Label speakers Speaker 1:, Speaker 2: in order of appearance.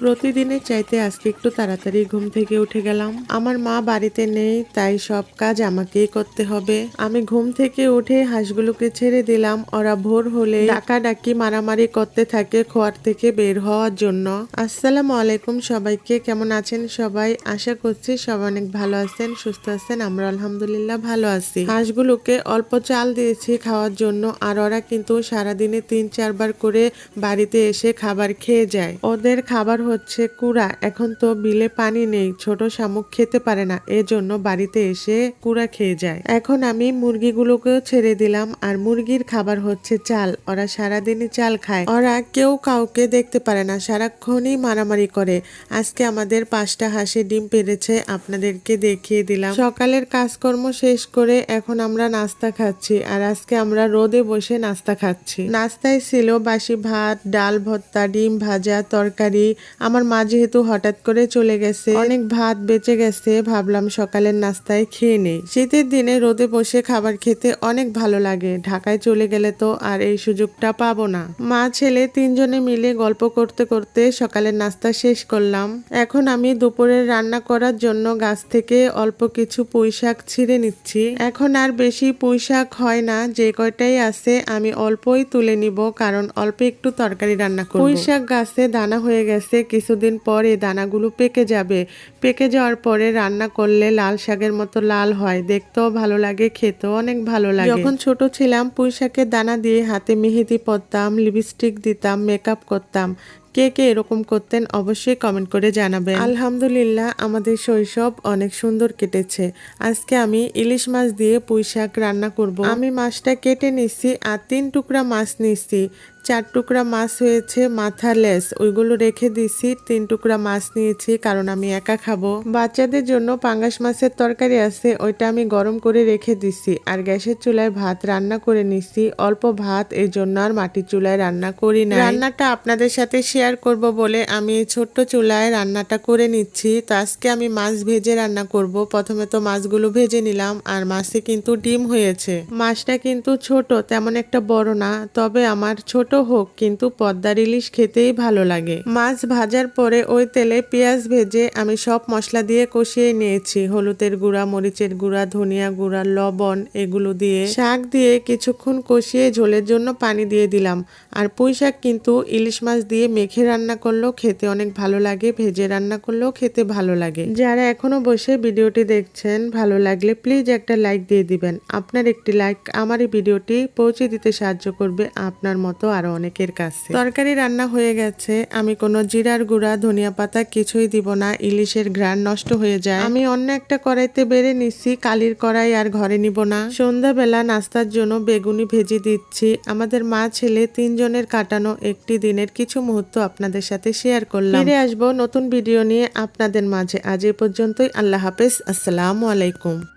Speaker 1: প্রতিদিনের চাইতে আজকে একটু তাড়াতাড়ি ঘুম থেকে উঠে গেলাম। আমার মা বাড়িতে নেই, তাই সব কাজ আমাকেই করতে হবে। আমি ঘুম থেকে উঠে হাঁসগুলোকে ছেড়ে দিলাম। ওরা ভোর হলে ডাকাডাকি মারামারি করতে থাকে খোয়ার থেকে বের হওয়ার জন্য। আসসালামু আলাইকুম সবাইকে, কেমন আছেন সবাই? আশা করছি সবাই অনেক ভালো আছেন, সুস্থ আছেন, আমরা আলহামদুলিল্লাহ ভালো আছি। হাঁসগুলোকে অল্প চাল দিয়েছি খাওয়ার জন্য, আর ওরা কিন্তু সারাদিনে তিন চারবার করে বাড়িতে এসে খাবার খেয়ে যায়। ওদের খাবার হচ্ছে কুড়া। এখন তো বিলে পানি নেই, ছোট শামুক খেতে পারে না, এজন্য বাড়িতে এসে কুড়া খেয়ে যায়। এখন আমি মুরগিগুলোকেও ছেড়ে দিলাম, আর মুরগির খাবার হচ্ছে চাল। ওরা সারাদিনই চাল খায়। ওরা কেউ কাউকে দেখতে পারে না, সারাক্ষণই মারামারি করে। আজকে আমাদের পাঁচটা হাঁসে ডিম পেরেছে, আপনাদেরকে দেখিয়ে দিলাম। সকালের কাজকর্ম শেষ করে এখন আমরা নাস্তা খাচ্ছি, আর আজকে আমরা রোদে বসে নাস্তা খাচ্ছি। নাস্তায় ছিল বাসি ভাত, ডাল ভর্তা, ডিম ভাজা, তরকারি আমার মা যেহেতু হঠাৎ করে চলে গেছে, অনেক ভাত বেঁচে গেছে, ভাবলাম সকালের নাস্তায় খেয়ে নেই। শীতের দিনে রোদে বসে খাবার খেতে অনেক ভালো লাগে। ঢাকায় চলে গেলে তো আর এই সুযোগটা পাবো না। মা, ছেলে তিনজনে মিলে গল্প করতে করতে সকালের নাস্তা শেষ করলাম। এখন আমি দুপুরের রান্না করার জন্য গাছ থেকে অল্প কিছু পুঁই শাক ছিঁড়ে নিচ্ছি। এখন আর বেশি পুঁই শাক হয় না, যে কয়টাই আছে আমি অল্পই তুলে নিব, কারণ অল্প একটু তরকারি রান্না করব। পুঁই শাক গাছে দানা হয়ে গেছে কিছুদিন পরে দানাগুলো পেকে যাবে। পেকে যাওয়ার পরে রান্না করলে লাল শাকের মতো লাল হয়। দেখতেও ভালো লাগে, খেতেও অনেক ভালো লাগে। যখন ছোট ছিলাম, পুঁই শাকের দানা দিয়ে হাতে মেহেদি পরতাম, লিপস্টিক দিতাম মেকআপ করতাম। কে কে এরকম করতেন অবশ্যই কমেন্ট করে জানাবেন। আলহামদুলিল্লাহ আমাদের শৈশব অনেক সুন্দর কেটেছে। আজকে আমি ইলিশ মাছ দিয়ে পুঁই শাক রান্না করব। আমি মাছটা কেটে নিচ্ছি আর তিন টুকরা মাছ নিচ্ছি চার টুকরা মাছ হয়েছে মাথা লেস। ওইগুলো রেখে দিছি তিন টুকরা মাছ নিয়েছি কারণ আমি একা খাব। বাচ্চাদের জন্য পাঙ্গাস মাছের তরকারি আছে ওইটা আমি গরম করে রেখে দিছি আর গ্যাসের চুলায় ভাত রান্না করে নিছি। অল্প ভাত এই জন্য আর মাটির চুলায় রান্না করি না রান্নাটা আপনাদের সাথে শেয়ার করব বলে আমি ছোট্ট চুলায় রান্নাটা করে নিচ্ছি। তো আজকে আমি মাছ ভেজে রান্না করব। প্রথমে তো মাছগুলো ভেজে নিলাম আর মাছে কিন্তু ডিম হয়েছে। মাছটা কিন্তু ছোট, তেমন একটা বড় না, তবে আমার ছোট হোক, কিন্তু পদ্মার ইলিশ খেতেই ভালো লাগে। মাছ ভাজার পরে ওই তেলে পেঁয়াজ ভেজে আমি সব মশলা দিয়ে কষিয়ে নিয়েছি। হলুদের গুঁড়া, মরিচের গুঁড়া, ধনিয়া গুঁড়া, লবণ এগুলো দিয়ে শাক দিয়ে কিছুক্ষণ কষিয়ে ঝোলের জন্য পানি দিয়ে দিলাম। আর পুঁই শাক কিন্তু ইলিশ মাছ দিয়ে রান্না করলেও খেতে অনেক ভালো লাগে, ভেজে রান্না করলেও খেতে ভালো লাগে। যারা এখনও বসে ভিডিওটি দেখছেন, ভালো লাগলে প্লিজ একটা লাইক দিয়ে দিবেন। আপনার একটি লাইক আমার এই ভিডিওটি পৌঁছে দিতে সাহায্য করবে আপনার মতো আরও অনেকের কাছে। তরকারি রান্না হয়ে গেছে, আমি কোনো জিরার গুঁড়া, ধনিয়া পাতা কিছুই দিব না, ইলিশের ঘ্রাণ নষ্ট হয়ে যায়। আমি অন্য একটা কড়াইতে বেড়ে নিচ্ছি, কালির কড়াই আর ঘরে নিব না। সন্ধ্যাবেলা নাস্তার জন্য বেগুনি ভেজে দিচ্ছি। আমাদের মা ছেলে তিনজনের কাটানো একটি দিনের কিছু মুহূর্ত আপনাদের সাথে শেয়ার করলাম। ফিরে আসব নতুন ভিডিও নিয়ে আপনাদের মাঝে। আজ এ পর্যন্তই। আল্লাহ হাফেজ। আসসালামু আলাইকুম।